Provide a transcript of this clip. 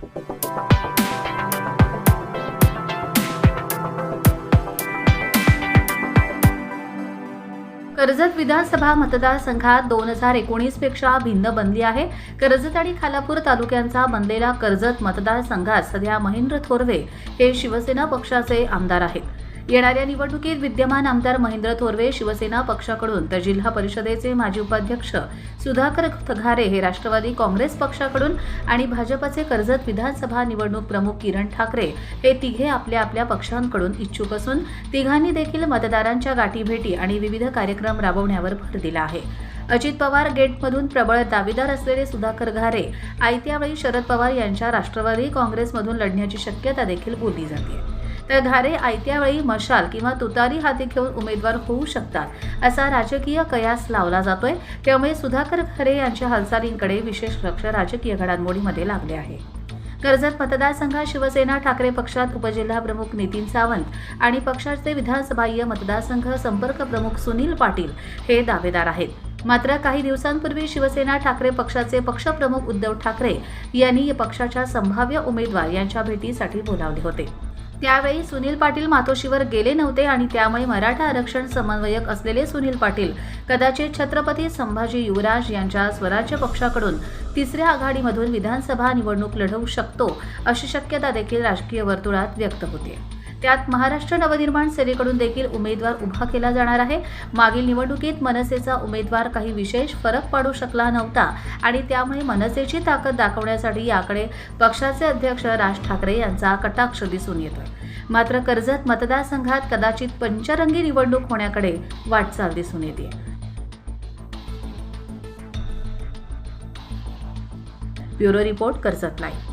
कर्जत विधानसभा मतदारसंघात दोन हजार एकोणीसपेक्षा भिन्न बनली आहे. कर्जत आणि खालापूर तालुक्यांचा बनलेला कर्जत मतदारसंघात सध्या महेंद्र थोरवे हे शिवसेना पक्षाचे आमदार आहेत. येणाऱ्या निवडणुकीत विद्यमान आमदार महेंद्र थोरवे शिवसेना पक्षाकडून तर जिल्हा परिषदेचे माजी उपाध्यक्ष सुधाकर घारे हे राष्ट्रवादी काँग्रेस पक्षाकडून आणि भाजपचे कर्जत विधानसभा निवडणूक प्रमुख किरण ठाकरे हे तिघे आपल्या आपल्या पक्षांकडून इच्छुक असून तिघांनी देखील मतदारांच्या गाठीभेटी आणि विविध कार्यक्रम राबवण्यावर भर दिला आहे. अजित पवार गेटमधून प्रबळ दावेदार असलेले सुधाकर घारे आयत्यावेळी शरद पवार यांच्या राष्ट्रवादी काँग्रेसमधून लढण्याची शक्यता देखील बोलली जाते. तर धारे आयत्यावेळी मशाल किंवा तुतारी हाती घेऊन उमेदवार होऊ शकतात असा राजकीय कयास लावला जातोय. त्यामुळे सुधाकर खरे यांच्या हालचालींकडे विशेष लक्ष राजकीय घडामोडीमध्ये लागले आहे. कर्जत मतदारसंघात शिवसेना ठाकरे पक्षात उपजिल्हाप्रमुख नितीन सावंत आणि पक्षाचे विधानसभाय मतदारसंघ संपर्क प्रमुख सुनील पाटील हे दावेदार आहेत. मात्र काही दिवसांपूर्वी शिवसेना ठाकरे पक्षाचे पक्षप्रमुख उद्धव ठाकरे यांनी पक्षाच्या संभाव्य उमेदवार यांच्या भेटीसाठी बोलावले होते. त्यावेळी सुनील पाटील मातोशीवर गेले नव्हते आणि त्यामुळे मराठा आरक्षण समन्वयक असलेले सुनील पाटील कदाचित छत्रपती संभाजी युवराज यांच्या स्वराज्य पक्षाकडून तिसऱ्या आघाडीमधून विधानसभा निवडणूक लढवू शकतो अशी शक्यता देखील राजकीय वर्तुळात व्यक्त होते. त्यात महाराष्ट्र नवनिर्माण सेनेकडून देखील उमेदवार उभा केला जाणार आहे. मागील निवडणुकीत मनसेचा उमेदवार काही विशेष फरक पाडू शकला नव्हता आणि त्यामुळे मनसेची ताकद दाखवण्यासाठी याकडे पक्षाचे अध्यक्ष राज ठाकरे यांचा कटाक्ष दिसून येतो मात्र कर्जत मतदारसंघात कदाचित पंचरंगी निवडणूक होण्याकडे वाटचाल दिसून येते. Bureau report Karjat live.